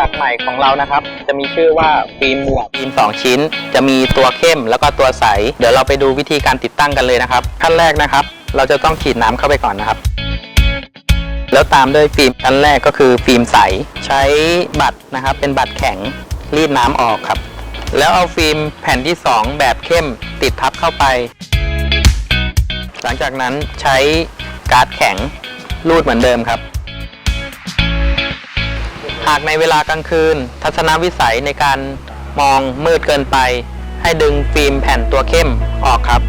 ดักต์ใหม่ของเรานะครับ จะมีชื่อว่าฟิล์มหมวกฟิล์ม2 ชิ้น จะมีตัวเข้มแล้วก็ตัวใส เดี๋ยวเราไปดูวิธีการติดตั้งกันเลยนะครับ ขั้นแรกนะครับ เราจะต้องฉีดน้ำเข้าไปก่อนนะครับ แล้วตามด้วยฟิล์มชั้นแรกก็คือฟิล์มใส ใช้บัตรนะครับ เป็นบัตรแข็งรีดน้ำออกครับ แล้วเอาฟิล์มแผ่นที่ 2 แบบเข้มติดทับเข้าไป หลังจากนั้นใช้การ์ดแข็งรูดเหมือนเดิมครับากในเวลากลางคืน ทัศนวิสัยในการมองมืดเกินไป ให้ดึงฟิล์มแผ่นตัวเข้มออกครับ